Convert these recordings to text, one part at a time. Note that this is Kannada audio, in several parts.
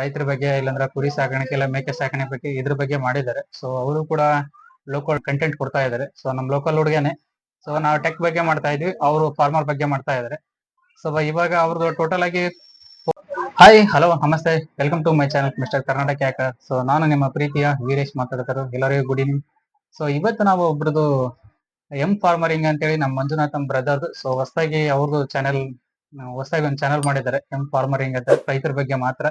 ರೈತರ ಬಗ್ಗೆ ಇಲ್ಲಾಂದ್ರೆ ಕುರಿ ಸಾಕಾಣಿಕೆ ಇಲ್ಲ, ಮೇಕೆ ಸಾಕಾಣಿಕೆ ಬಗ್ಗೆ ಇದ್ರ ಬಗ್ಗೆ ಮಾಡಿದ್ದಾರೆ. ಸೊ ಅವರು ಕೂಡ ಲೋಕಲ್ ಕಂಟೆಂಟ್ ಕೊಡ್ತಾ ಇದ್ದಾರೆ. ಸೊ ನಮ್ ಲೋಕಲ್ ಹುಡುಗನೇ. ಸೊ ನಾವು ಟೆಕ್ ಬಗ್ಗೆ ಮಾಡ್ತಾ ಇದ್ವಿ, ಅವರು ಫಾರ್ಮರ್ ಬಗ್ಗೆ ಮಾಡ್ತಾ ಇದ್ದಾರೆ. ಸೊ ಇವಾಗ ಅವ್ರದ್ದು ಟೋಟಲ್ ಆಗಿ ಹಾಯ್ ಹಲೋ ನಮಸ್ತೆ. Welcome to my channel mister Karnataka ಯಾಕ ಸೊ ನಾನು ನಿಮ್ಮ ಪ್ರೀತಿಯ ವೀರೇಶ್ ಮಾತಾಡ್ತಾರೆ ಎಲ್ಲರಿಗೂ ಗುಡ್ ಈವ್ನಿಂಗ್ ಸೊ ಇವತ್ತು ನಾವು ಒಬ್ರದ್ದು ಎಂ ಫಾರ್ಮರಿಂಗ್ ಅಂತೇಳಿ ನಮ್ಮ ಮಂಜುನಾಥ್ ನಮ್ಮ ಬ್ರದರ್ ಸೊ ಹೊಸದಾಗಿ ಅವ್ರದ್ದು ಚಾನೆಲ್ ಹೊಸದಾಗಿ ಒಂದು ಚಾನೆಲ್ ಮಾಡಿದ್ದಾರೆ ಎಂ ಫಾರ್ಮರಿಂಗ್ ಅಂತ, ರೈತರ ಬಗ್ಗೆ ಮಾತ್ರ.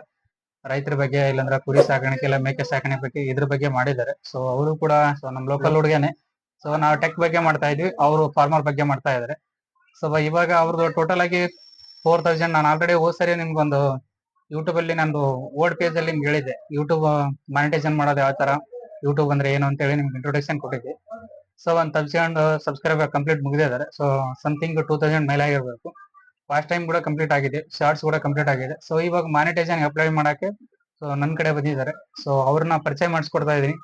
ರೈತರ ಬಗ್ಗೆ ಇಲ್ಲಾಂದ್ರೆ ಕುರಿ ಸಾಕಾಣಿಕೆ ಇಲ್ಲ ಮೇಕೆ ಸಾಕಾಣಿಕೆ ಬಗ್ಗೆ ಇದ್ರ ಬಗ್ಗೆ ಮಾಡಿದ್ದಾರೆ. ಸೊ ಅವರು ಕೂಡ ಸೊ ನಮ್ ಲೋಕಲ್ ಹುಡುಗನೆ ಸೊ ನಾವು ಟೆಕ್ ಬಗ್ಗೆ ಮಾಡ್ತಾ ಇದ್ವಿ ಅವರು ಫಾರ್ಮರ್ ಬಗ್ಗೆ ಮಾಡ್ತಾ ಇದ್ದಾರೆ ಸೊ ಇವಾಗ ಅವ್ರದ್ದು ಟೋಟಲ್ ಆಗಿ ಫೋರ್ ತೌಸಂಡ್ ನಾನು ಆಲ್ರೆಡಿ ಹೋದ್ ಸರಿ ನಿಮ್ಗೊಂದು ಯೂಟ್ಯೂಬ್ ಅಲ್ಲಿ ನಂದು ಓಲ್ಡ್ ಪೇಜ್ ಅಲ್ಲಿ ನಿಮ್ಗೆ ಹೇಳಿದೆ ಯೂಟ್ಯೂಬ್ ಮಾನಿಟೈಸೇಷನ್ ಮಾಡೋದು ಯಾವ ತರ ಯೂಟ್ಯೂಬ್ ಅಂದ್ರೆ ಏನು ಅಂತ ಹೇಳಿ ನಿಮ್ಗೆ ಇಂಟ್ರೊಡಕ್ಷನ್ ಕೊಟ್ಟಿದ್ದೆ. ಸೊ ಒಂದ್ ತೌಸಂಡ್ ಸಬ್ಸ್ಕ್ರೈಬರ್ ಕಂಪ್ಲೀಟ್ ಮುಗಿದಿದ್ದಾರೆ. ಸೊ ಸಮಥಿಂಗ್ ಟೂ ತೌಸಂಡ್ ಮೇಲೆ ಆಗಿರ್ಬೇಕು. ಫಾಸ್ಟ್ ಟೈಮ್ ಕೂಡ ಕಂಪ್ಲೀಟ್ ಆಗಿದೆ ಶಾರ್ಟ್ಸ್ ಕೂಡ ಕಂಪ್ಲೀಟ್ ಆಗಿದೆ. ಸೊ ಇವಾಗ ಮಾನಿಟೈಸೇಷನ್ ಅಪ್ಲೈ ಮಾಡಕ್ಕೆ ಸೊ ನನ್ ಕಡೆ ಬಂದಿದ್ದಾರೆ. ಸೊ ಅವ್ರನ್ನ ಪರಿಚಯ ಮಾಡಿಸ್ಕೊಡ್ತಾ ಇದೀನಿ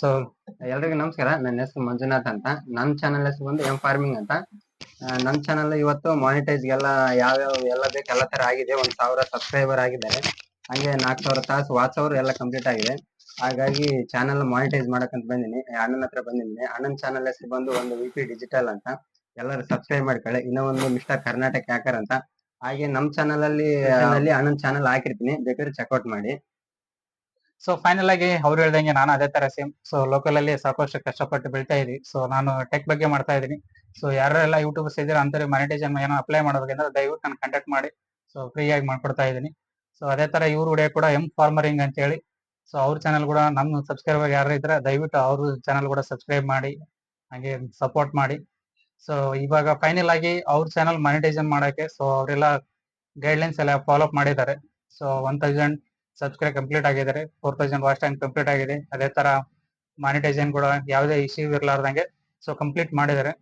ಸೊ ಎಲ್ರಿಗೂ ನಮಸ್ಕಾರ. ನನ್ನ ಹೆಸರು ಮಂಜುನಾಥ್ ಅಂತ. ನನ್ನ ಚಾನಲ್ ಹೆಸರು ಬಂದು ಎಂ ಫಾರ್ಮಿಂಗ್ ಅಂತ. ನನ್ನ ಚಾನಲ್ ಇವತ್ತು ಮಾನಿಟೈಸ್ ಎಲ್ಲ ಯಾವ್ಯಾವ ಎಲ್ಲ ಬೇಕು ಎಲ್ಲ ತರ ಆಗಿದೆ. ಒಂದ್ ಸಾವಿರ ಸಬ್ಸ್ಕ್ರೈಬರ್ ಆಗಿದ್ದಾರೆ. ಹಂಗೆ ನಾಲ್ಕ್ ಸಾವಿರ ತಾಸು ವಾಚ್ ಅವರ್ ಎಲ್ಲ ಕಂಪ್ಲೀಟ್ ಆಗಿದೆ. ಹಾಗಾಗಿ ಚಾನಲ್ ಮಾನಿಟೈಸ್ ಮಾಡಕ್ಕಂತ ಬಂದಿನಿ. ಅಣ್ಣನ ಹತ್ರ ಬಂದಿದ್ದೀನಿ ಅಣ್ಣನ ಚಾನಲ್ ಹೆಸರು ಬಂದು ಒಂದು ವಿ ಪಿ ಡಿಜಿಟಲ್ ಅಂತ. ಎಲ್ಲರೂ ಸಬ್ಸ್ಕ್ರೈಬ್ ಮಾಡ್ಕೊಳ್ಳಿ. ಇನ್ನೂ ಒಂದು ಮಿಸ್ಟರ್ ಕರ್ನಾಟಕ ಹ್ಯಾಕರ್ ಅಂತ. ಹಾಗೆ ನಮ್ ಚಾನಲ್ ಅಲ್ಲಿ ಅಲ್ಲಿ ಅಣ್ಣನ ಚಾನಲ್ ಹಾಕಿರ್ತೀನಿ. ಬೇಕಾದ್ರೆ ಚೆಕ್ಔಟ್ ಮಾಡಿ. ಸೊ ಫೈನಲ್ ಆಗಿ ಅವ್ರು ಹೇಳ್ದಂಗೆ ನಾನು ಅದೇ ತರ ಸೇಮ್ ಸೊ ಲೋಕಲ್ ಅಲ್ಲಿ ಸಾಕಷ್ಟು ಕಷ್ಟಪಟ್ಟು ಬೆಳಿತಾ ಇದೀವಿ ಸೊ ನಾನು ಟೆಕ್ ಬಗ್ಗೆ ಮಾಡ್ತಾ ಇದೀನಿ ಸೊ ಯಾರೆಲ್ಲ ಯೂಟ್ಯೂಬರ್ಸ್ ಇದ್ದೀರಾ ಅಂತಾರೆ ಮಾನಿಟೈಸೇಷನ್ ಏನೋ ಅಪ್ಲೈ ಮಾಡ್ಬೇಕಂದ್ರೆ ದಯವಿಟ್ಟು ನಾನು ಕಾಂಟ್ಯಾಕ್ಟ್ ಮಾಡಿ. ಸೊ ಫ್ರೀ ಆಗಿ ಮಾಡ್ಕೊಡ್ತಾ ಇದ್ದೀನಿ. ಸೊ ಅದೇ ತರ ಇವ್ರ ಹುಡುಗ ಕೂಡ ಎಂ ಫಾರ್ಮರಿಂಗ್ ಅಂತ ಹೇಳಿ. ಸೊ ಅವ್ರ ಚಾನಲ್ ಕೂಡ ನಮ್ಮ ಸಬ್ಸ್ಕ್ರೈಬರ್ ಯಾರು ಇದ್ರೆ ದಯವಿಟ್ಟು ಅವ್ರ ಚಾನಲ್ ಕೂಡ ಸಬ್ಸ್ಕ್ರೈಬ್ ಮಾಡಿ. ಹಾಗೆ ಸಪೋರ್ಟ್ ಮಾಡಿ. ಸೊ ಇವಾಗ ಫೈನಲ್ ಆಗಿ ಅವ್ರ ಚಾನಲ್ ಮಾನಿಟೈಸನ್ ಮಾಡಕ್ಕೆ ಸೊ ಅವರೆಲ್ಲ ಗೈಡ್ಲೈನ್ಸ್ ಎಲ್ಲ ಫಾಲೋ ಅಪ್ ಮಾಡಿದ್ದಾರೆ. So one thousand subscribe complete ಆಗಿದ್ದಾರೆ. Four thousand watch time complete ಆಗಿದೆ. ಅದೇ ತರ ಮಾನಿಟೈಸೇಷನ್ ಕೂಡ ಯಾವುದೇ ಇಶ್ಯೂ ಇರಲಾರ್ದಂಗೆ ಸೊ ಕಂಪ್ಲೀಟ್ ಮಾಡಿದ್ದಾರೆ.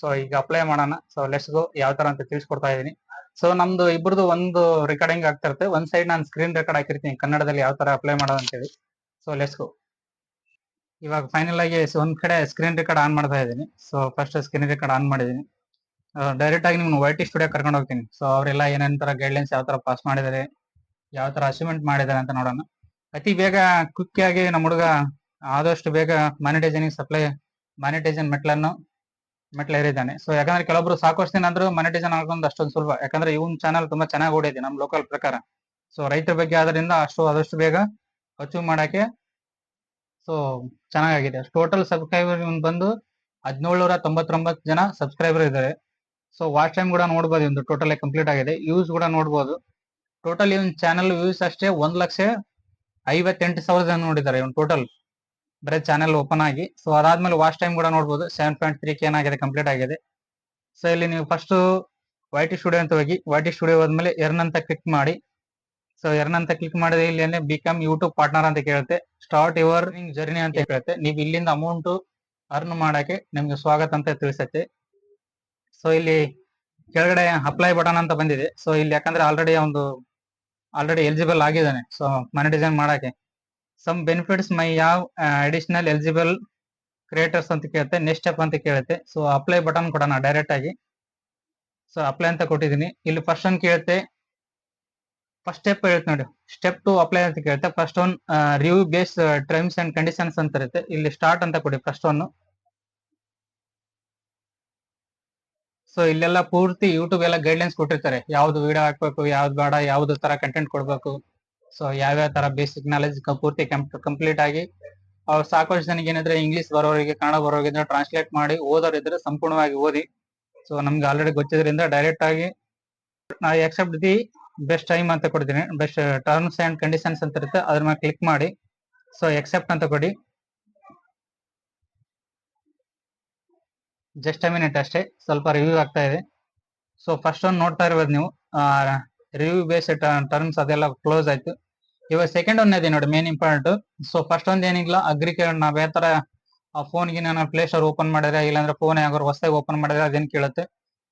ಸೊ ಈಗ ಅಪ್ಲೈ ಮಾಡೋಣ. ಸೊ ಲೆಟ್ಸ್ ಗೋ ಯಾವ ತರ ಅಂತ ತಿಳಿಸ್ಕೊಡ್ತಾ ಇದೀನಿ ಸೊ ನಮ್ದು ಇಬ್ಬರದು ಒಂದು ರೆಕಾರ್ಡಿಂಗ್ ಆಗ್ತಿರುತ್ತೆ ಒಂದ್ ಸೈಡ್ ನಾನು ಸ್ಕ್ರೀನ್ ರೆಕಾರ್ಡ್ ಹಾಕಿರ್ತೀನಿ. ಕನ್ನಡದಲ್ಲಿ ಯಾವ ತರ ಅಪ್ಲೈ ಮಾಡೋದು ಅಂತೇಳಿ ಸೊ ಲೆಟ್ಸ್ ಗೋ ಇವಾಗ ಫೈನಲ್ ಆಗಿ ಒಂದ್ ಕಡೆ ಸ್ಕ್ರೀನ್ ರೆಕಾರ್ಡ್ ಆನ್ ಮಾಡ್ತಾ ಇದ್ದೀನಿ. So first screen record on ಮಾಡಿದೀನಿ ಡೈರೆಕ್ಟ್ ಆಗಿ ನಿಮ್ಗೆ ವೈಟಿ ಸ್ಟುಡಿಯೋ ಕರ್ಕೊಂಡು ಹೋಗ್ತೀನಿ. ಸೊ ಅವರೆಲ್ಲ ಏನೇನ್ ತರ ಗೈಡ್ಲೈನ್ಸ್ ಯಾವ ತರ ಪಾಸ್ ಮಾಡಿದ್ದಾರೆ, ಯಾವ ತರ ಅಚೀವ್ಮೆಂಟ್ ಮಾಡಿದ್ದಾರೆ ಅಂತ ನೋಡೋಣ. ಅತಿ ಬೇಗ ಕ್ವಿಕ್ ಆಗಿ ನಮ್ಮ ಹುಡುಗ ಆದಷ್ಟು ಬೇಗ ಮಾನಿಟೈಸೇಷನ್ ಸಪ್ಲೈ ಮಾನಿಟೈಸೇಷನ್ ಮೆಟ್ಲನ್ನು, ಮೆಟ್ಲ ಏರಿದ್ದಾನೆ. ಸೊ ಯಾಕಂದ್ರೆ ಕೆಲವೊಬ್ರು ಸಾಕಷ್ಟು ದಿನ ಅಂದ್ರೂ ಮಾನಿಟೈಸೇಷನ್ ಆಗೋದು ಅಷ್ಟೊಂದು ಸುಲಭ. ಯಾಕಂದ್ರೆ ಇವನ್ ಚಾನಲ್ ತುಂಬಾ ಚೆನ್ನಾಗಿ ಓಡಿದೆ ನಮ್ಮ ಲೋಕಲ್ ಪ್ರಕಾರ. ಸೊ ರೈತರ ಬಗ್ಗೆ ಆದ್ರಿಂದ ಅಷ್ಟು, ಆದಷ್ಟು ಬೇಗ ಅಚೀವ್ ಮಾಡಕ್ಕೆ ಸೊ ಚೆನ್ನಾಗಿದೆ ಟೋಟಲ್ ಸಬ್ಸ್ಕ್ರೈಬರ್ ಬಂದು ಹದಿನೇಳುನೂರ ತೊಂಬತ್ತೊಂಬತ್ತು ಜನ ಸಬ್ಸ್ಕ್ರೈಬರ್ ಇದ್ದಾರೆ ಸೊ ವಾಚ್ ಟೈಮ್ ಕೂಡ ನೋಡ್ಬೋದು ಒಂದು ಟೋಟಲ್ ಕಂಪ್ಲೀಟ್ ಆಗಿದೆ. ಯೂಸ್ ಕೂಡ ನೋಡ್ಬೋದು. ಟೋಟಲ್ ಇವನ್ ಚಾನಲ್ ವ್ಯೂಸ್ ಅಷ್ಟೇ ಒಂದ್ ಲಕ್ಷ ಐವತ್ತೆಂಟು ಸಾವಿರ ಜನ ನೋಡಿದ್ದಾರೆ ಇವನ್ ಟೋಟಲ್ ಬರೀ ಚಾನೆಲ್ ಓಪನ್ ಆಗಿ. ಸೊ ಅದಾದ್ಮೇಲೆ ವಾಚ್ ಟೈಮ್ ಕೂಡ ನೋಡ್ಬೋದು. ಸೆವೆನ್ ಪಾಯಿಂಟ್ ತ್ರೀ ಕೆ ಏನಾಗಿದೆ ಕಂಪ್ಲೀಟ್ ಆಗಿದೆ. ಸೊ ಇಲ್ಲಿ ನೀವು ಫಸ್ಟ್ ವೈ ಟಿ ಸ್ಟುಡಿಯೋ ಅಂತ ಹೋಗಿ ವೈ ಟಿ ಸ್ಟುಡಿಯೋ ಹೋದ್ಮೇಲೆ ಎರ್ನ್ ಅಂತ ಕ್ಲಿಕ್ ಮಾಡಿ. ಸೊ ಅಂತ ಕ್ಲಿಕ್ ಮಾಡಿದ್ರೆ ಇಲ್ಲಿ ಬಿಕಮ್ ಯೂಟ್ಯೂಬ್ ಪಾರ್ಟ್ನರ್ ಅಂತ ಕೇಳುತ್ತೆ. ಸ್ಟಾರ್ಟ್ ಯುವರ್ ಜರ್ನಿ ಅಂತ ಕೇಳುತ್ತೆ. ನೀವು ಇಲ್ಲಿಂದ ಅಮೌಂಟ್ ಅರ್ನ್ ಮಾಡಕ್ಕೆ ನಿಮ್ಗೆ ಸ್ವಾಗತ ಅಂತ ತಿಳಿಸುತ್ತೆ. ಸೊ ಇಲ್ಲಿ ಕೆಳಗಡೆ ಅಪ್ಲೈ ಬಟನ್ ಅಂತ ಬಂದಿದೆ. ಸೊ ಇಲ್ಲಿ ಯಾಕಂದ್ರೆ ಆಲ್ರೆಡಿ ಒಂದು ಆಲ್ರೆಡಿ ಎಲಿಜಿಬಲ್ ಆಗಿದ್ದಾನೆ. ಸೊ ಮನೆ ಡಿಸೈನ್ ಮಾಡಕ್ಕೆ. ಸಮ್ ಬೆನಿಫಿಟ್ಸ್ ಮೈ ಯಾವ ಅಡಿಷನಲ್ ಎಲಿಜಿಬಲ್ ಕ್ರಿಯೇಟರ್ಸ್ ಅಂತ ಕೇಳುತ್ತೆ. ನೆಕ್ಸ್ಟ್ ಸ್ಟೆಪ್ ಅಂತ ಕೇಳುತ್ತೆ. ಸೊ ಅಪ್ಲೈ ಬಟನ್ ಕೊಡೋಣ ಡೈರೆಕ್ಟ್ ಆಗಿ. ಸೊ ಅಪ್ಲೈ ಅಂತ ಕೊಟ್ಟಿದ್ದೀನಿ. ಇಲ್ಲಿ ಫಸ್ಟ್ ಅಂತ ಕೇಳುತ್ತೆ. ಫಸ್ಟ್ ಸ್ಟೆಪ್ ಹೇಳುತ್ತೆ ನೋಡಿ. ಸ್ಟೆಪ್ ಟು ಅಪ್ಲೈ ಅಂತ ಕೇಳುತ್ತೆ. First one review base terms and conditions ಅಂತ ಇರುತ್ತೆ. ಇಲ್ಲಿ ಸ್ಟಾರ್ಟ್ ಅಂತ ಕೊಡಿ ಫಸ್ಟ್ ಒನ್ ಸೊ ಇಲ್ಲೆಲ್ಲ ಪೂರ್ತಿ ಯೂಟ್ಯೂಬ್ ಎಲ್ಲ ಗೈಡ್ಲೈನ್ಸ್ ಕೊಟ್ಟಿರ್ತಾರೆ. ಯಾವ್ದು ವಿಡಿಯೋ ಹಾಕ್ಬೇಕು, ಯಾವ್ದು ಬೇಡ, ಯಾವ್ದು ತರ ಕಂಟೆಂಟ್ ಕೊಡ್ಬೇಕು. ಸೊ ಯಾವ್ಯಾವ ತರ ಬೇಸಿಕ್ ನಾಲೆಜ್ ಪೂರ್ತಿ ಕಂಪ್ಲೀಟ್ ಆಗಿ ಅವ್ರು ಸಾಕಷ್ಟು ಜನಕ್ಕೆ ಏನಿದ್ರೆ ಇಂಗ್ಲಿಷ್ ಬರೋರಿಗೆ ಕನ್ನಡ ಬರೋರಿಗೆ ಟ್ರಾನ್ಸ್ಲೇಟ್ ಮಾಡಿ ಓದೋರಿದ್ರೆ ಸಂಪೂರ್ಣವಾಗಿ ಓದಿ. ಸೊ ನಮ್ಗೆ ಆಲ್ರೆಡಿ ಗೊತ್ತಿದ್ರಿಂದ ಡೈರೆಕ್ಟ್ ಆಗಿ ನಾ ಎಕ್ಸೆಪ್ಟ್ ದಿ ಬೆಸ್ಟ್ ಟೈಮ್ ಅಂತ ಕೊಡ್ತೀನಿ. ಬೆಸ್ಟ್ ಟರ್ಮ್ಸ್ ಅಂಡ್ ಕಂಡೀಷನ್ಸ್ ಅಂತ ಇರುತ್ತೆ. ಅದ್ರ ಮೇಲೆ ಕ್ಲಿಕ್ ಮಾಡಿ. ಸೊ ಎಕ್ಸೆಪ್ಟ್ ಅಂತ ಕೊಡಿ. ಜಸ್ಟ್ ಐ ಮಿನಿಟ್ ಅಷ್ಟೇ. ಸ್ವಲ್ಪ ರಿವ್ಯೂ ಆಗ್ತಾ ಇದೆ. ಸೊ ಫಸ್ಟ್ ಒಂದು ನೋಡ್ತಾ ಇರ್ಬೋದು ನೀವು. ರಿವ್ಯೂ ಬೇಸ್ ಟರ್ಮ್ಸ್ ಅದೆಲ್ಲ ಕ್ಲೋಸ್ ಆಯ್ತು. ಇವಾಗ ಸೆಕೆಂಡ್ ಒನ್ ಇದೆ ನೋಡಿ ಮೇನ್ ಇಂಪಾರ್ಟೆಂಟ್ ಸೊ ಫಸ್ಟ್ ಒಂದ್ ಏನಿಲ್ಲ ಅಗ್ರಿಕಲ್ಚರ್ ನಾವ್ ಯಾವ ತರ ಫೋನ್ಗೆ ನಾನು ಪ್ಲೇ ಸ್ಟೋರ್ ಓಪನ್ ಮಾಡಿದ್ರೆ, ಇಲ್ಲಾಂದ್ರೆ ಫೋನ್ ಯಾವ್ದಾರು ಹೊಸದಾಗಿ ಓಪನ್ ಮಾಡಿದ್ರೆ ಅದೇನ್ ಕೇಳುತ್ತೆ?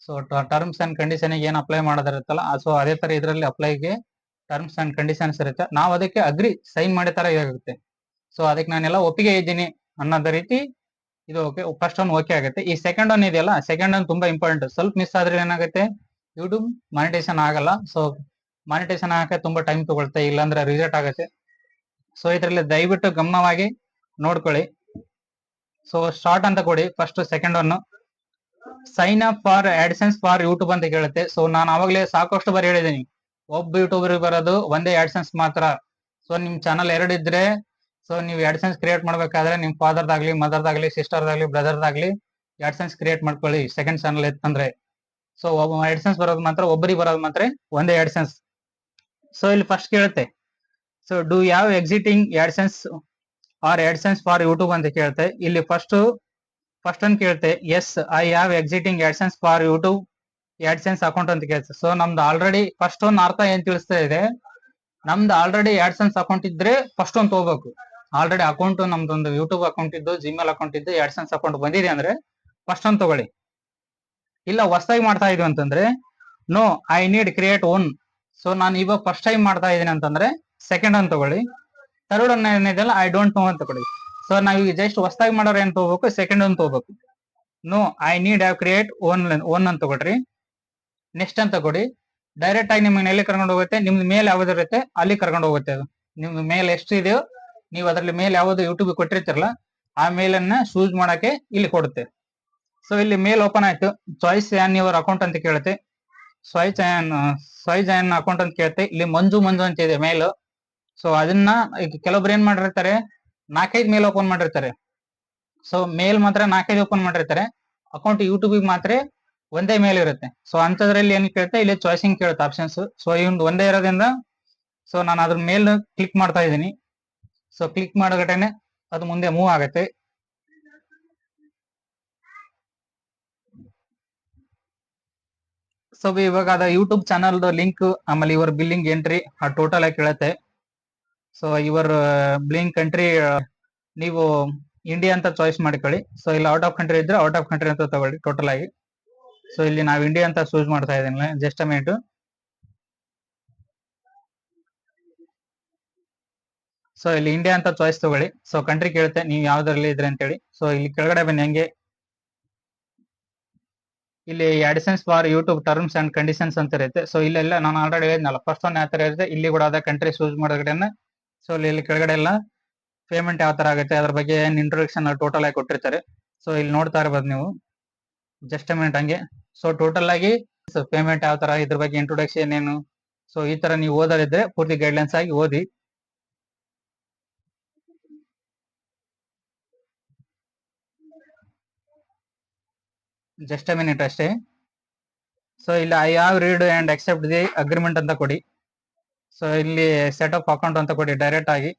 ಸೊ ಟರ್ಮ್ಸ್ ಅಂಡ್ ಕಂಡೀಷನ್ ಏನ್ ಅಪ್ಲೈ ಮಾಡೋದಿರುತ್ತಲ್ಲ ಸೊ ಅದೇ ತರ ಇದರಲ್ಲಿ ಅಪ್ಲೈಗೆ ಟರ್ಮ್ಸ್ ಅಂಡ್ ಕಂಡೀಷನ್ಸ್ ಇರುತ್ತೆ. ನಾವು ಅದಕ್ಕೆ ಅಗ್ರಿ ಸೈನ್ ಮಾಡಿ ತರ ಆಗುತ್ತೆ ಸೊ ಅದಕ್ಕೆ ನಾನೆಲ್ಲ ಒಪ್ಪಿಗೆ ಇದ್ದೀನಿ ಅನ್ನೋದ ರೀತಿ ಇದು ಓಕೆ ಫಸ್ಟ್ ಒನ್ ಓಕೆ ಆಗುತ್ತೆ. ಈ ಸೆಕೆಂಡ್ ಒನ್ ಇದೆಯಲ್ಲ ಸೆಕೆಂಡ್ ಒನ್ ತುಂಬಾ ಇಂಪಾರ್ಟೆಂಟ್ ಸ್ವಲ್ಪ ಮಿಸ್ ಆದ್ರೆ ಏನಾಗುತ್ತೆ? ಯೂಟ್ಯೂಬ್ ಮಾನಿಟೇಷನ್ ಆಗಲ್ಲ. ಸೊ ಮಾನಿಟೇಷನ್ ಆಗಕ್ಕೆ ತುಂಬಾ ಟೈಮ್ ತಗೊಳ್ತೆ ಇಲ್ಲಾಂದ್ರೆ ರಿಸಲ್ಟ್ ಆಗುತ್ತೆ. ಸೊ ಇದರಲ್ಲಿ ದಯವಿಟ್ಟು ಗಮನವಾಗಿ ನೋಡ್ಕೊಳ್ಳಿ. ಸೊ ಸ್ಟಾರ್ಟ್ ಅಂತ ಕೊಡಿ. First second one sign up for AdSense for YouTube ಅಂತ ಕೇಳುತ್ತೆ. ಸೊ ನಾನು ಅವಾಗಲೇ ಸಾಕಷ್ಟು ಬಾರಿ ಹೇಳಿದ್ದೀನಿ. ಒಬ್ಬ ಯೂಟ್ಯೂಬರ್ ಬರೋದು ಒಂದೇ ಆಡ್ಸೆನ್ಸ್ ಮಾತ್ರ. ಸೊ ನಿಮ್ ಚಾನಲ್ ಎರಡು ಇದ್ರೆ ಸೊ ನೀವು ಆಡ್ಸೆನ್ಸ್ ಕ್ರಿಯೇಟ್ ಮಾಡ್ಬೇಕಾದ್ರೆ ನಿಮ್ ಫಾದರ್ದಾಗ್ಲಿ ಮದರ್ದಾಗ್ಲಿ ಸಿಸ್ಟರ್ದಾಗ್ಲಿ ಬ್ರದರ್ದಾಗ್ಲಿ ಆಡ್ಸೆನ್ಸ್ ಕ್ರಿಯೇಟ್ ಮಾಡ್ಕೊಳ್ಳಿ. ಸೆಕೆಂಡ್ ಚಾನಲ್ ಇತ್ತಂದ್ರೆ ಸೊ ಒಬ್ಬ ಆಡ್ಸೆನ್ಸ್ ಬರೋದು ಮಾತ್ರ, ಒಬ್ಬರಿಗೆ ಬರೋದು ಮಾತ್ರ ಒಂದೇ ಆಡ್ಸೆನ್ಸ್ ಸೊ ಇಲ್ಲಿ ಫಸ್ಟ್ ಕೇಳುತ್ತೆ. ಸೊ ಡೂ ಯಾವ existing AdSense or AdSense for YouTube ಅಂತ ಕೇಳುತ್ತೆ. ಇಲ್ಲಿ ಫಸ್ಟ್ ಫಸ್ಟ್ ಅಂತ ಕೇಳ್ತೆ yes I have existing AdSense for YouTube AdSense account ಅಂತ ಕೇಳ್ತೆ. ಸೊ ನಮ್ದು ಆಲ್ರೆಡಿ ಫಸ್ಟ್ ಒಂದು ಅರ್ಥ ಏನ್ ತಿಳಿಸ್ತಾ ಇದೆ? ನಮ್ದು ಆಲ್ರೆಡಿ ಆಡ್ಸೆನ್ಸ್ ಅಕೌಂಟ್ ಇದ್ರೆ ಫಸ್ಟ್ ಒಂದ್ ತಗೋಬೇಕು. ಆಲ್ರೆಡಿ ಅಕೌಂಟ್ ನಮ್ದೊಂದು ಯೂಟ್ಯೂಬ್ ಅಕೌಂಟ್ ಇದ್ದು ಜಿಮೇಲ್ ಅಕೌಂಟ್ ಇದ್ದು ಆಡ್ಸೆನ್ಸ್ ಅಕೌಂಟ್ ಬಂದಿದೆ ಅಂದ್ರೆ ಫಸ್ಟ್ ಒಂದ್ ತಗೊಳ್ಳಿ. ಇಲ್ಲ, ಹೊಸದಾಗಿ ಮಾಡ್ತಾ ಇದೀವಿ ಅಂತಂದ್ರೆ no I need create one so ನಾನು ಇವಾಗ ಫಸ್ಟ್ ಟೈಮ್ ಮಾಡ್ತಾ ಇದ್ದೀನಿ ಅಂತಂದ್ರೆ ಸೆಕೆಂಡ್ ಅನ್ ತಗೊಳ್ಳಿ. ಥರ್ಡ್ ಏನಿದೆ ಏನಿದೆಯಲ್ಲ ಐ ಡೋಂಟ್ ನೋ ಅಂತ ತಗೊಳ್ಳಿ ಸೊ ನಾವ್ ಈಗ ಜಸ್ಟ್ ಹೊಸದಾಗಿ ಮಾಡೋರ್ ಏನ್ ತಗೋಬೇಕು? ಸೆಕೆಂಡ್ ಅಂತ ತಗೋಬೇಕು. No I need have create one one ಅಂತ ತಗೊಳ್ರಿ. ನೆಕ್ಸ್ಟ್ ಅಂತ ಕೊಡಿ ಡೈರೆಕ್ಟ್ ಆಗಿ ನಿಮ್ಗೆ ಎಲ್ಲಿ ಕರ್ಕೊಂಡು ಹೋಗುತ್ತೆ. ನಿಮ್ದು ಮೇಲ್ ಇರುತ್ತೆ, ಅಲ್ಲಿ ಕರ್ಕೊಂಡು ಹೋಗುತ್ತೆ ಅದು. ನಿಮ್ದು ಮೇಲ್ ಎಷ್ಟು ಇದೆಯೋ ನೀವು ಅದರಲ್ಲಿ ಮೇಲ್ ಯಾವ್ದು ಯೂಟ್ಯೂಬ್ ಕೊಟ್ಟಿರ್ತಿರಲ್ಲ, ಆ ಮೇಲನ್ನ ಚೂಸ್ ಮಾಡಕ್ಕೆ ಇಲ್ಲಿ ಕೊಡುತ್ತೆ. ಸೊ ಇಲ್ಲಿ ಮೇಲ್ ಓಪನ್ ಆಯ್ತು. ಚಾಯ್ಸ್ ಆನ್ ಯುವರ್ ಅಕೌಂಟ್ ಅಂತ ಕೇಳುತ್ತೆ. Choice on choice on account ಅಂತ ಕೇಳುತ್ತೆ. ಇಲ್ಲಿ ಮಂಜು ಮಂಜು ಅಂತ ಇದೆ ಮೇಲ್. ಸೊ ಅದನ್ನ ಕೆಲವೊಬ್ರು ಏನ್ ಮಾಡಿರ್ತಾರೆ ನಾಲ್ಕೈದು ಮೇಲ್ ಓಪನ್ ಮಾಡಿರ್ತಾರೆ. ಸೊ ಮೇಲ್ ಮಾತ್ರ ನಾಲ್ಕೈದು ಓಪನ್ ಮಾಡಿರ್ತಾರೆ. ಅಕೌಂಟ್ ಯೂಟ್ಯೂಬ್ ಮಾತ್ರ ಒಂದೇ ಮೇಲ್ ಇರುತ್ತೆ. ಸೊ ಅಂತದ್ರಲ್ಲಿ ಏನ್ ಕೇಳುತ್ತೆ ಇಲ್ಲಿ ಚಾಯ್ಸಿಂಗ್ ಕೇಳುತ್ತೆ ಆಪ್ಷನ್ಸ್ ಸೊ ಇವ್ನು ಒಂದೇ ಇರೋದ್ರಿಂದ ಸೊ ನಾನು ಅದ್ರ ಮೇಲ್ ಕ್ಲಿಕ್ ಮಾಡ್ತಾ ಇದ್ದೀನಿ. ಸೊ ಕ್ಲಿಕ್ ಮಾಡೋಗಟನೆ ಅದು ಮುಂದೆ ಮೂವ್ ಆಗುತ್ತೆ. ಸೊ ಇವಾಗ ಅದ ಯೂಟ್ಯೂಬ್ ಚಾನಲ್ ಲಿಂಕ್ ಆಮೇಲೆ ಇವರ ಬಿಲ್ಲಿಂಗ್ ಎಂಟ್ರಿ ಆ ಟೋಟಲ್ ಆಗಿ ಕೇಳುತ್ತೆ. ಸೊ ಇವರ್ ಬ್ಲಿಂಗ್ ಕಂಟ್ರಿ ನೀವು ಇಂಡಿಯಾ ಅಂತ ಚಾಯ್ಸ್ ಮಾಡ್ಕೊಳ್ಳಿ. ಸೊ ಇಲ್ಲಿ ಔಟ್ ಆಫ್ ಕಂಟ್ರಿ ಇದ್ರೆ ಔಟ್ ಆಫ್ ಕಂಟ್ರಿ ಅಂತ ತಗೊಳ್ಳಿ ಟೋಟಲ್ ಆಗಿ. ಸೊ ಇಲ್ಲಿ ನಾವು ಇಂಡಿಯಾ ಅಂತ ಚೂಸ್ ಮಾಡ್ತಾ ಇದ್ದೀನಿ ಜಸ್ಟ್ ಮಿನಿಟ್ ಸೊ ಇಲ್ಲಿ ಇಂಡಿಯಾ ಅಂತ ಚಾಯ್ಸ್ ತಗೊಳ್ಳಿ. ಸೊ ಕಂಟ್ರಿ ಕೇಳುತ್ತೆ, ನೀವು ಯಾವ್ದ್ರಲ್ಲಿ ಇದ್ರೆ ಅಂತೇಳಿ. ಸೊ ಇಲ್ಲಿ ಕೆಳಗಡೆ ಬನ್ನಿ ಹಂಗೆ. ಇಲ್ಲಿ AdSense for YouTube terms and conditions ಅಂತ ಇರುತ್ತೆ. ಸೊ ಇಲ್ಲೆಲ್ಲ ನಾನು ಆಲ್ರೆಡಿ ಹೇಳಿದ್ನಲ್ಲ ಫಸ್ಟ್ ಒನ್ ಯಾವ ತರ ಇರುತ್ತೆ, ಇಲ್ಲಿ ಕೂಡ ಅದೇ ಕಂಟ್ರಿ ಚೂಸ್ ಮಾಡೋದ್ರನ್ನ ಸೊ ಇಲ್ಲಿ ಕೆಳಗಡೆ ಎಲ್ಲ ಪೇಮೆಂಟ್ ಯಾವ ತರ ಆಗುತ್ತೆ, ಅದ್ರ ಬಗ್ಗೆ ಏನ್ ಇಂಟ್ರೊಡಕ್ಷನ್ ಟೋಟಲ್ ಆಗಿ ಕೊಟ್ಟಿರ್ತಾರೆ. ಸೊ ಇಲ್ಲಿ ನೋಡ್ತಾ ಇರ್ಬೋದು ನೀವು. ಜಸ್ಟ್ ಮಿನಿಟ್ ಹಂಗೆ. ಸೊ ಟೋಟಲ್ ಆಗಿ ಪೇಮೆಂಟ್ ಯಾವ ತರ, ಇದ್ರ ಬಗ್ಗೆ ಇಂಟ್ರೊಡಕ್ಷನ್ ಏನು? ಸೊ ಈ ತರ ನೀವು ಓದೋದಿದ್ರೆ ಪೂರ್ತಿ ಗೈಡ್ಲೈನ್ಸ್ ಆಗಿ ಓದಿ. ಜಸ್ಟ್ ಮಿನಿಟ್ ಅಷ್ಟೇ. ಸೊ ಇಲ್ಲಿ I have read and accept the agreement ಅಂತ ಕೊಡಿ. ಸೊ ಇಲ್ಲಿ ಸೆಟ್ ಅಪ್ ಅಕೌಂಟ್ ಅಂತ ಕೊಡಿ ಡೈರೆಕ್ಟ್ ಆಗಿ.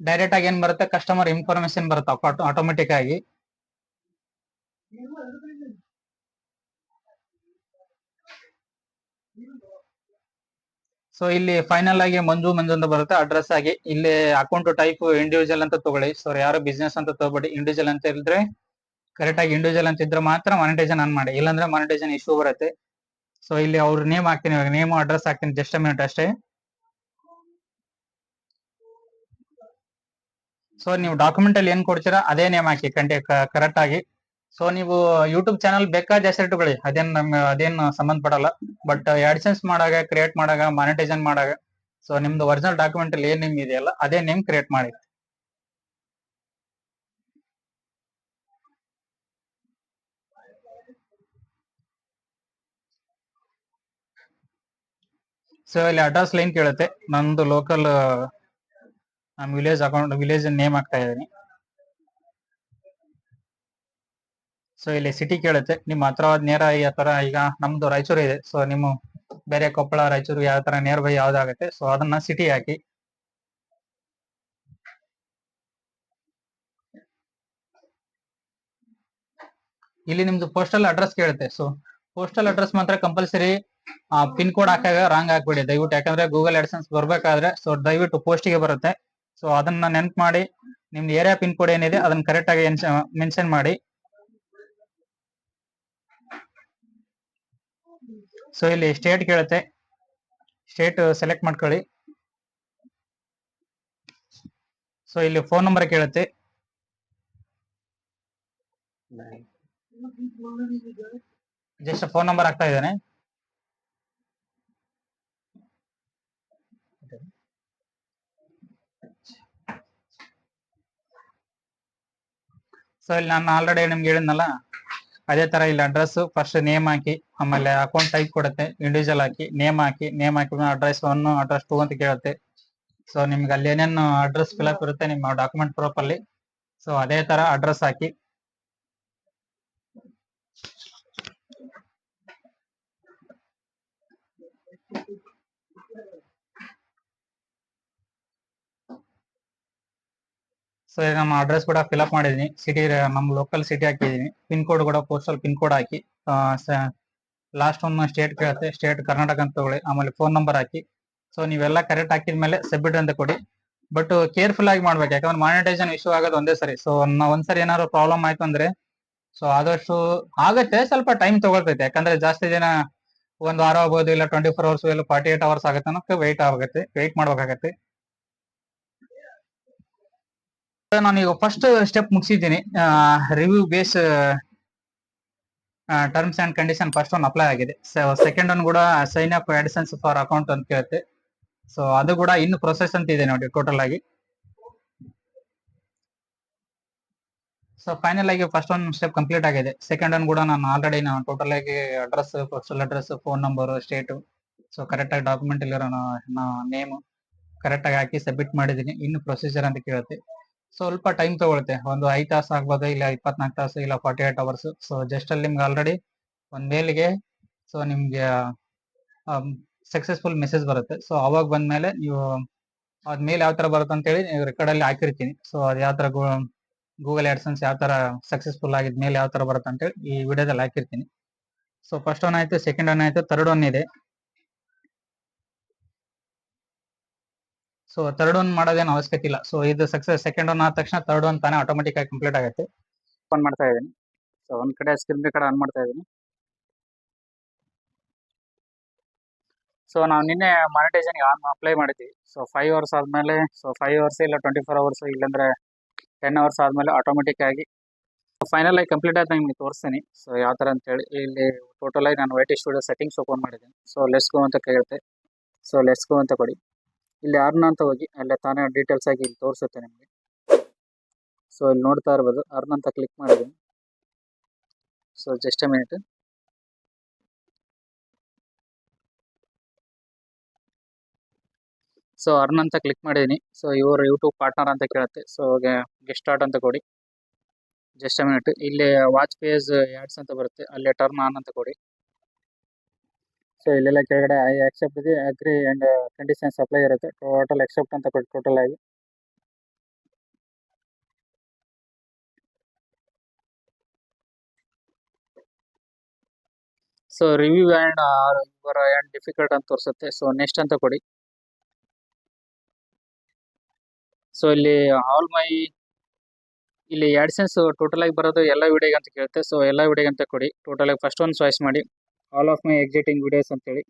ಡೈರೆಕ್ಟ್ ಆಗಿ ಏನ್ ಬರುತ್ತೆ? ಕಸ್ಟಮರ್ ಇನ್ಫಾರ್ಮೇಶನ್ ಬರುತ್ತೆ ಆಟೋಮೆಟಿಕ್ ಆಗಿ. ಸೊ ಇಲ್ಲಿ ಫೈನಲ್ ಆಗಿ ಮಂಜು ಮಂಜು ಅಂತ ಬರುತ್ತೆ ಅಡ್ರೆಸ್ ಆಗಿ. ಇಲ್ಲಿ ಅಕೌಂಟ್ ಟೈಪ್ ಇಂಡಿವಿಜುವಲ್ ಅಂತ ತಗೊಳ್ಳಿ. ಸೊ ಯಾರು ಬಿಸ್ನೆಸ್ ಅಂತ ತಗೋಬೇಡಿ ಇಂಡಿವಿಜುವಲ್ ಅಂತ ಇದ್ರೆ ಕರೆಕ್ಟ್ ಆಗಿ ಇಂಡಿವಿಜುವಲ್ ಅಂತ ಇದ್ರೆ ಮಾತ್ರ ಮಾನಿಟೈಸೇಷನ್ ಆನ್ ಮಾಡಿ. ಇಲ್ಲಾಂದ್ರೆ ಮಾನಿಟೈಸೇಷನ್ ಇಶ್ಯೂ ಬರುತ್ತೆ. ಸೊ ಇಲ್ಲಿ ಅವ್ರ ನೇಮ್ ಹಾಕ್ತೀನಿ, ಇವಾಗ ನೇಮ್ ಅಡ್ರೆಸ್ ಹಾಕ್ತೀನಿ ಜಸ್ಟ್ ಮಿನಿಟ್ ಅಷ್ಟೇ. ಸೊ ನೀವು ಡಾಕ್ಯುಮೆಂಟ್ ಅಲ್ಲಿ ಏನ್ ಕೊಡ್ತೀರಾ, ಅದೇ ನೇಮ್ ಹಾಕಿ ಕಂಟೆ ಕರೆಕ್ಟ್ ಆಗಿ. ಸೊ ನೀವು ಯೂಟ್ಯೂಬ್ ಚಾನಲ್ ಬೇಕಾದ ಹೆಸರಿಟ್ಟುಕೊಳ್ಳಿ ಅದೇನ್ ನಮ್ ಅದೇನ್ ಸಂಬಂಧ ಪಡಲ್ಲ ಬಟ್ ಆಡ್ಸೆನ್ಸ್ ಮಾಡಾಗ ಕ್ರಿಯೇಟ್ ಮಾಡಾಗ ಮಾನಿಟೈಸೇಷನ್ ಮಾಡಾಗ ಸೊ ನಿಮ್ದು ಒರಿಜಿನಲ್ ಡಾಕ್ಯುಮೆಂಟ್ ಅಲ್ಲಿ ಏನ್ ನೇಮ್ ಇದೆಯಲ್ಲ, ಅದೇ ನೇಮ್ ಕ್ರಿಯೇಟ್ ಮಾಡಿ. ಸೊ ಇಲ್ಲಿ ಅಡ್ರೆಸ್ ಲೈನ್ ಕೇಳುತ್ತೆ. ನಂದು ಲೋಕಲ್ ನಾನು ವಿಲೇಜ್ ಅಕೌಂಟ್ ವಿಲೇಜ್ ನೇಮ್ ಹಾಕ್ತಾ ಇದ್ದೀನಿ. ಸೊ ಇಲ್ಲಿ ಸಿಟಿ ಕೇಳುತ್ತೆ. ನಿಮ್ಮ ಹತ್ರವಾದ ನೇರ ಯಾವ ತರ ಈಗ ನಮ್ದು ರಾಯಚೂರು ಇದೆ. ಸೊ ನಿಮ್ಮ ಬೇರೆ ಕೊಪ್ಪಳ, ರಾಯಚೂರು ಯಾವ ತರ ನೇರ್ ಬೈ ಯಾವ್ದಾಗುತ್ತೆ ಸೊ ಅದನ್ನ ಸಿಟಿ ಹಾಕಿ. ಇಲ್ಲಿ ನಿಮ್ದು ಪೋಸ್ಟಲ್ ಅಡ್ರೆಸ್ ಕೇಳುತ್ತೆ. ಸೊ ಪೋಸ್ಟಲ್ ಅಡ್ರೆಸ್ ಮಾತ್ರ ಕಂಪಲ್ಸರಿ ಪಿನ್ ಕೋಡ್ ಹಾಕಾಗ ರಾಂಗ್ ಹಾಕ್ಬಿಡಿ ದಯವಿಟ್ಟು ಯಾಕಂದ್ರೆ ಗೂಗಲ್ ಅಡ್ಸೆನ್ಸ್ ಬರ್ಬೇಕಾದ್ರೆ ಸೊ ದಯವಿಟ್ಟು ಪೋಸ್ಟಿಗೆ ಬರುತ್ತೆ. ಸೊ ಅದನ್ನ ನೆನ್ಪ್ ಮಾಡಿ ನಿಮ್ ಏರಿಯಾ ಪಿನ್ ಕೋಡ್ ಏನಿದೆ ಅದನ್ನ ಕರೆಕ್ಟ್ ಆಗಿ ಮೆನ್ಷನ್ ಮಾಡಿ. ಸೊ ಇಲ್ಲಿ ಸ್ಟೇಟ್ ಕೇಳುತ್ತೆ. ಸ್ಟೇಟ್ ಸೆಲೆಕ್ಟ್ ಮಾಡ್ಕೊಳ್ಳಿ. ಸೊ ಇಲ್ಲಿ ಫೋನ್ ನಂಬರ್ ಕೇಳುತ್ತೆ. ಜಸ್ಟ್ ಫೋನ್ ನಂಬರ್ ಹಾಕ್ತಾ ಇದ್ದೇನೆ. ಸೊ ಇಲ್ಲಿ ನಾನು ಆಲ್ರೆಡಿ ನಿಮ್ಗೆ ಹೇಳಿದ್ನಲ್ಲ, ಅದೇ ತರ ಇಲ್ಲಿ ಅಡ್ರೆಸ್ ಫಸ್ಟ್ ನೇಮ್ ಹಾಕಿ, ಆಮೇಲೆ ಅಕೌಂಟ್ ಟೈಪ್ ಕೊಡುತ್ತೆ ಇಂಡಿವಿಜುವಲ್ ಹಾಕಿ ನೇಮ್ ಹಾಕಿ ನೇಮ್ ಹಾಕಿ ಅಡ್ರೆಸ್ ಒನ್ ಅಡ್ರೆಸ್ ಟೂ ಅಂತ ಕೇಳುತ್ತೆ. ಸೊ ನಿಮ್ಗೆ ಅಲ್ಲಿ ಏನೇನು ಅಡ್ರೆಸ್ ಫಿಲಪ್ ಇರುತ್ತೆ, ನಿಮ್ಮ ಡಾಕ್ಯುಮೆಂಟ್ ಪ್ರೂಫ್ ಅಲ್ಲಿ. ಸೊ ಅದೇ ತರ ಅಡ್ರೆಸ್ ಹಾಕಿ ಸೊ ಈಗ ನಮ್ಮ ಅಡ್ರೆಸ್ ಕೂಡ ಫಿಲಪ್ ಮಾಡಿದೀನಿ. ಸಿಟಿ ನಮ್ಮ ಲೋಕಲ್ ಸಿಟಿ ಹಾಕಿದೀನಿ. ಪಿನ್ ಕೋಡ್ ಕೂಡ ಪೋಸ್ಟಲ್ ಪಿನ್ ಕೋಡ್ ಹಾಕಿ ಲಾಸ್ಟ್ ಒಂದು ಸ್ಟೇಟ್ ಕೇಳುತ್ತೆ. ಸ್ಟೇಟ್ ಕರ್ನಾಟಕ ಅಂತ ತಗೊಳ್ಳಿ. ಆಮೇಲೆ ಫೋನ್ ನಂಬರ್ ಹಾಕಿ. ಸೊ ನೀವೆಲ್ಲ ಕರೆಕ್ಟ್ ಹಾಕಿದ್ಮೇಲೆ ಸಬ್ಮಿಟ್ ಅಂತ ಕೊಡಿ. ಬಟ್ ಕೇರ್ಫುಲ್ ಆಗಿ ಮಾಡ್ಬೇಕು. ಯಾಕಂದ್ರೆ ಮಾನಿಟೈಸೇಷನ್ ಇಶ್ಯೂ ಆಗೋದು ಒಂದೇ ಸರಿ. ಸೊ ಒಂದ್ಸರಿ ಏನಾದ್ರು ಪ್ರಾಬ್ಲಮ್ ಆಯ್ತು ಅಂದ್ರೆ ಸೊ ಆದಷ್ಟು ಆಗುತ್ತೆ. ಸ್ವಲ್ಪ ಟೈಮ್ ತಗೊಳ್ತೈತೆ. ಯಾಕಂದ್ರೆ ಜಾಸ್ತಿ ಜನ ಒಂದು ವಾರ ಆಗ್ಬೋದು, ಇಲ್ಲ ಟ್ವೆಂಟಿ ಫೋರ್ ಅವರ್ಸ್ ಇಲ್ಲ ಫಾರ್ಟಿ ಏಟ್ ಅವರ್ಸ್ ಆಗುತ್ತೆ ಅನ್ನೋಕೆ ವೆಯ್ಟ್ ಆಗುತ್ತೆ. ವೆಯ್ಟ್ ಮಾಡ್ಬೇಕಾಗತ್ತೆ. ನಾನು ಈಗ first step ಮುಗಿಸಿದ್ದೀನಿ. Review base terms and condition first one apply ಆಗಿದೆ. ಸೆಕೆಂಡ್ ಒನ್ ಕೂಡ sign up AdSense for account ಅಂತ ಕೇಳುತ್ತೆ ಸೊ ಅದು ಕೂಡ ಇನ್ನು ಪ್ರೊಸೆಸ್ ಅಂತ ಇದೆ ನೋಡಿ ಟೋಟಲ್ ಆಗಿ. ಸೊ ಫೈನಲ್ ಆಗಿ ಫಸ್ಟ್ ಒನ್ ಸ್ಟೆಪ್ ಕಂಪ್ಲೀಟ್ ಆಗಿದೆ. ಸೆಕೆಂಡ್ ಒನ್ ಕೂಡ ನಾನು ಆಲ್ರೆಡಿ ನಾನು ಟೋಟಲ್ ಆಗಿ address personal address phone number state so correct ಆಗಿ ಡಾಕ್ಯುಮೆಂಟ್ ಇಲ್ಲಿರೋ ನೇಮ್ ಕರೆಕ್ಟ್ ಆಗಿ ಹಾಕಿ ಸಬ್ಮಿಟ್ ಮಾಡಿದ್ದೀನಿ. ಇನ್ನು ಪ್ರೊಸೀಜರ್ ಅಂತ ಕೇಳುತ್ತೆ ಸ್ವಲ್ಪ ಟೈಮ್ ತಗೊಳುತ್ತೆ ಒಂದು ಐದು ತಾಸು ಆಗ್ಬೋದು ಇಲ್ಲ ಇಪ್ಪತ್ನಾಲ್ಕು ತಾಸು ಇಲ್ಲ forty eight hours so just ಅಲ್ಲಿ ನಿಮ್ಗೆ ಆಲ್ರೆಡಿ ಒಂದ್ ಮೇಲ್ಗೆ ಸೊ ನಿಮ್ಗೆ ಸಕ್ಸಸ್ಫುಲ್ ಮೆಸೇಜ್ ಬರುತ್ತೆ. ಸೊ ಅವಾಗ ಬಂದ್ಮೇಲೆ ನೀವು ಅದ್ ಮೇಲ್ ಯಾವ ತರ ಬರುತ್ತೆ ಅಂತೇಳಿ ರೆಕಾರ್ಡ್ ಅಲ್ಲಿ ಹಾಕಿರ್ತೀನಿ. ಸೊ ಅದ್ ಯಾವ ತರ ಗೂಗಲ್ ಆಡ್ಸನ್ಸ್ ಯಾವ ತರ ಸಕ್ಸಸ್ಫುಲ್ ಆಗಿದ ಮೇಲೆ ಯಾವ ತರ ಬರುತ್ತೆ ಅಂತೇಳಿ ಈ ವಿಡಿಯೋದಲ್ಲಿ ಹಾಕಿರ್ತೀನಿ. ಸೊ ಫಸ್ಟ್ ಒನ್ ಆಯ್ತು ಸೆಕೆಂಡ್ ಒನ್ ಆಯ್ತು ತರ್ಡ್ ಒನ್ ಇದೆ. ಸೊ ಥರ್ಡ್ ಒನ್ ಮಾಡೋದೇನು ಅವಶ್ಯಕತೆ ಇಲ್ಲ. ಸೊ ಇದು ಸಕ್ಸಸ್ ಸೆಕೆಂಡ್ ಒನ್ ಆದ ತಕ್ಷಣ ಥರ್ಡ್ ಒನ್ ತಾನೇ ಆಟೋಮೆಟಿಕ್ ಆಗಿ ಕಂಪ್ಲೀಟ್ ಆಗುತ್ತೆ. ಓಪನ್ ಮಾಡ್ತಾ ಇದ್ದೀನಿ. ಸೊ ಒಂದ್ ಕಡೆ ಸ್ಕ್ರೀನ್ ಕಡೆ ಆನ್ ಮಾಡ್ತಾ ಇದ್ದೀನಿ. ಸೊ ನಾವು ನಿನ್ನೆ ಮಾನಿಟೈಸೇಷನ್ಗೆ ಆನ್ ಅಪ್ಲೈ ಮಾಡಿದ್ವಿ. ಸೊ ಫೈವ್ ಅವರ್ಸ್ ಆದ್ಮೇಲೆ ಸೊ ಫೈವ್ ಅವರ್ಸ್ ಇಲ್ಲ ಟ್ವೆಂಟಿ ಫೋರ್ ಅವರ್ಸ್ ಇಲ್ಲಾಂದ್ರೆ ಟೆನ್ ಅವರ್ಸ್ ಆದ್ಮೇಲೆ ಆಟೋಮೆಟಿಕ್ ಆಗಿ ಫೈನಲ್ ಆಗಿ ಕಂಪ್ಲೀಟ್ ಆಯ್ತು ನಿಮ್ಗೆ ತೋರಿಸ್ತೀನಿ. ಸೊ ಯಾವ ಥರ ಅಂತೇಳಿ ಇಲ್ಲಿ ಟೋಟಲ್ ಆಗಿ ನಾನು ವೈಟಿ ಸ್ಟುಡಿಯೋ ಸೆಟ್ಟಿಂಗ್ಸ್ ಓಪನ್ ಮಾಡಿದ್ದೀನಿ. ಸೊ ಲೆಸ್ ಗೋ ಅಂತ ಕೇಳುತ್ತೆ. ಸೊ ಲೆಸ್ ಗೋ ಅಂತ ಕೊಡಿ. ಇಲ್ಲಿ ಅರ್ನ್ ಅಂತ ಹೋಗಿ ಅಲ್ಲೇ ತಾನೇ ಡೀಟೇಲ್ಸ್ ಆಗಿ ಇಲ್ಲಿ ತೋರಿಸುತ್ತೆ ನಿಮಗೆ. ಸೊ ಇಲ್ಲಿ ನೋಡ್ತಾ ಇರ್ಬೋದು. ಅರ್ನ್ ಅಂತ ಕ್ಲಿಕ್ ಮಾಡಿದ್ದೀನಿ. So just a minute so earn ಅಂತ ಕ್ಲಿಕ್ ಮಾಡಿದ್ದೀನಿ. ಸೊ ಇವರು ಯೂಟ್ಯೂಬ್ ಪಾರ್ಟ್ನರ್ ಅಂತ ಕೇಳುತ್ತೆ. ಸೊ ಗೆಸ್ಟ್ ಸ್ಟಾರ್ಟ್ ಅಂತ ಕೊಡಿ. ಜಸ್ಟ್ ಮಿನಿಟ್ ಇಲ್ಲಿ ವಾಚ್ ಪೇಜ್ ಆ್ಯಡ್ಸ್ ಅಂತ ಬರುತ್ತೆ. ಅಲ್ಲೇ ಟರ್ನ್ ಆನ್ ಅಂತ ಕೊಡಿ. ಸೊ ಇಲ್ಲೆಲ್ಲ ಕೆಳಗಡೆ I accept the agree and condition supply ಇರುತ್ತೆ. ಟೋಟಲ್ ಎಕ್ಸೆಪ್ಟ್ ಅಂತ ಕೊಟ್ಟು ಟೋಟಲ್ ಆಗಿ. ಸೊ ರಿವ್ಯೂ ಆ್ಯಂಡ್ ಇವರ ಆ್ಯಂಡ್ ಡಿಫಿಕಲ್ಟ್ ಅಂತ ತೋರಿಸುತ್ತೆ. ಸೊ ನೆಕ್ಸ್ಟ್ ಅಂತ ಕೊಡಿ. ಸೊ ಇಲ್ಲಿ ಆಲ್ ಮೈ ಇಲ್ಲಿ ಆಡ್ಸೆನ್ಸ್ ಟೋಟಲ್ ಆಗಿ ಬರೋದು ಎಲ್ಲ ವಿಡಿಯೋಗೆ ಅಂತ ಕೇಳುತ್ತೆ. ಸೊ ಎಲ್ಲ ವಿಡಿಯೋಗೆ ಅಂತ ಕೊಡಿ. ಟೋಟಲ್ ಆಗಿ ಫಸ್ಟ್ ಒಂದು ಚಾಯ್ಸ್ ಮಾಡಿ. All of my existing videos ಅಂತೇಳಿ.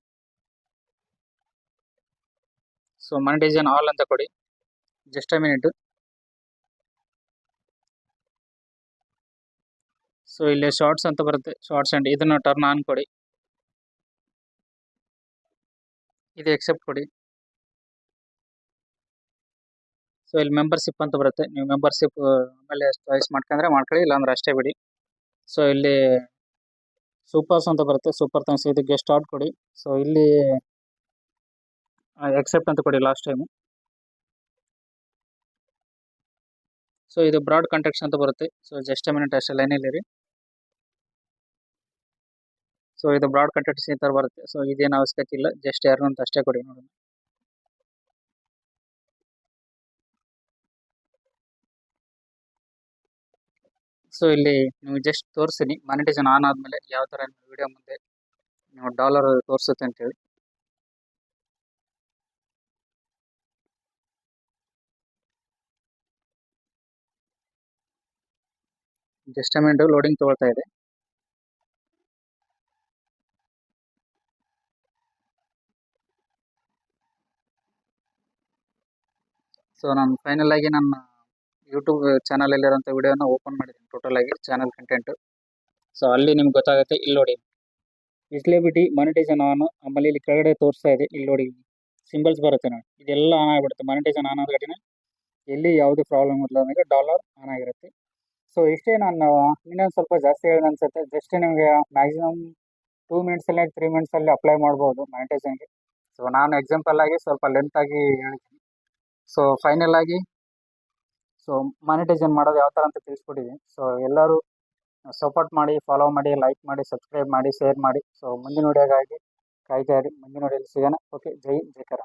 ಸೊ ಮಾನಿಟೈಸೇಷನ್ ಆಲ್ ಅಂತ ಕೊಡಿ. ಜಸ್ಟ್ ಅ ಮಿನಿಟ್ ಸೊ ಇಲ್ಲಿ ಶಾರ್ಟ್ಸ್ ಅಂತ ಬರುತ್ತೆ. ಶಾರ್ಟ್ಸ್ ಅಂಡ್ ಇದನ್ನ ಟರ್ನ್ ಆನ್ ಕೊಡಿ. ಇದು ಎಕ್ಸೆಪ್ಟ್ ಕೊಡಿ. ಸೊ ಇಲ್ಲಿ ಮೆಂಬರ್ಶಿಪ್ ಅಂತ ಬರುತ್ತೆ. ನೀವು ಮೆಂಬರ್ಶಿಪ್ ಆಮೇಲೆ ಚಾಯ್ಸ್ ಮಾಡ್ಕೊಂಡ್ರೆ ಮಾಡ್ಕೊಳ್ಳಿ, ಇಲ್ಲಾಂದ್ರೆ ಅಷ್ಟೇ ಬಿಡಿ. ಸೊ ಇಲ್ಲಿ ಸೂಪರ್ಸ್ ಅಂತ ಬರುತ್ತೆ. ಸೂಪರ್ ಥ್ಯಾಂಕ್ಸ್ ಇದು ಗೆಸ್ಟ್ ಆರ್ಡ್ ಕೊಡಿ. ಸೊ ಇಲ್ಲಿ ಎಕ್ಸೆಪ್ಟ್ ಅಂತ ಕೊಡಿ ಲಾಸ್ಟ್ ಟೈಮು ಸೊ ಇದು ಬ್ರಾಡ್ ಕಾಂಟ್ಯಾಕ್ಟ್ಸ್ ಅಂತ ಬರುತ್ತೆ. ಸೊ ಜಸ್ಟ್ ಮಿನಿಟ್ ಅಷ್ಟೇ ರೀ ಸೊ ಇದು ಬ್ರಾಡ್ ಕಾಂಟ್ಯಾಕ್ಟ್ಸ್ ಈ ಥರ ಬರುತ್ತೆ. ಸೊ ಇದೇನು ಅವಶ್ಯಕತೆ ಇಲ್ಲ ಜಸ್ಟ್ ಯಾರು ಅಂತ ಅಷ್ಟೇ ಕೊಡಿ ನೋಡಿ ಸೊ ಇಲ್ಲಿ ನೀವು ಜಸ್ಟ್ ತೋರಿಸ್ತೀನಿ ಮಾನಿಟೈಸೇಷನ್ ಆನ್ ಆದಮೇಲೆ ಯಾವ ಥರ ವಿಡಿಯೋ ಮುಂದೆ ನೀವು ಡಾಲರ್ ತೋರಿಸುತ್ತೆ ಅಂತೇಳಿ. ಜಸ್ಟ್ ಜಸ್ಟಮೆಂಟ್ ಲೋಡಿಂಗ್ ತಗೊಳ್ತಾ ಇದೆ. ಸೊ ನಾನು ಫೈನಲ್ ಆಗಿ ನನ್ನ ಯೂಟ್ಯೂಬ್ ಚಾನಲ್ ಅಲ್ಲಿರುವಂತ ವಿಡಿಯೋನ ಓಪನ್ ಮಾಡಿದ್ದೀನಿ ಟೋಟಲ್ ಆಗಿ ಚಾನಲ್ ಕಂಟೆಂಟ್ ಸೊ ಅಲ್ಲಿ ನಿಮ್ಗೆ ಗೊತ್ತಾಗುತ್ತೆ, ಇಲ್ಲಿ ನೋಡಿ. ಇಸ್ಲೇಬಿಟಿ ಮಾನಿಟೈಸೇಷನ್ ಆನ್ ಆಮೇಲೆ ಇಲ್ಲಿ ಕೆಳಗಡೆ ತೋರಿಸ್ತಾ ಇದೆ, ಇಲ್ಲಿ ನೋಡಿ. ಸಿಂಬಲ್ಸ್ ಬರುತ್ತೆ ನೋಡಿ. ಇದೆಲ್ಲ ಆನ್ ಆಗಿಬಿಡುತ್ತೆ. ಮಾನಿಟೈಸೇಷನ್ ಆನ್ ಆದ್ಗಡೆ ಎಲ್ಲಿ ಯಾವುದೇ ಪ್ರಾಬ್ಲಮ್ ಇಲ್ಲ ನನಗೆ ಡಾಲರ್ ಆನ್ ಆಗಿರುತ್ತೆ. ಸೊ ಇಷ್ಟೇ ನಾನು, ಇನ್ನೊಂದು ಸ್ವಲ್ಪ ಜಾಸ್ತಿ ಹೇಳಿದೆ ಅನ್ಸುತ್ತೆ. ಜಸ್ಟ್ ನಿಮಗೆ ಮ್ಯಾಕ್ಸಿಮಮ್ ಟೂ ಮಿನಿಟ್ಸಲ್ಲಿ ತ್ರೀ ಮಿನಿಟ್ಸಲ್ಲಿ ಅಪ್ಲೈ ಮಾಡ್ಬೋದು ಮಾನಿಟೈಸೇಷನ್ಗೆ ಸೊ ನಾನು ಎಕ್ಸಾಂಪಲ್ ಆಗಿ ಸ್ವಲ್ಪ ಲೆಂತ್ ಆಗಿ ಹೇಳ್ತೀನಿ ಸೊ ಫೈನಲ್ ಆಗಿ ಸೊ ಮಾನಿಟೈಸೇಷನ್ ಮಾಡೋದು ಯಾವ ಥರ ಅಂತ ತಿಳಿಸ್ಕೊಟ್ಟಿದ್ದೀನಿ ಸೊ ಎಲ್ಲರೂ ಸಪೋರ್ಟ್ ಮಾಡಿ ಫಾಲೋ ಮಾಡಿ ಲೈಕ್ ಮಾಡಿ ಸಬ್ಸ್ಕ್ರೈಬ್ ಮಾಡಿ ಶೇರ್ ಮಾಡಿ. ಸೊ ಮುಂದಿನ ವಿಡಿಯೋಗಾಗಿ ಕಾಯ್ತಾ ಇರಿ. ಮುಂದಿನ ವಿಡಿಯೋಲಿ ಸಿಗೋಣ. ಓಕೆ ಜೈ ಜೈ ಕನ್ನಡ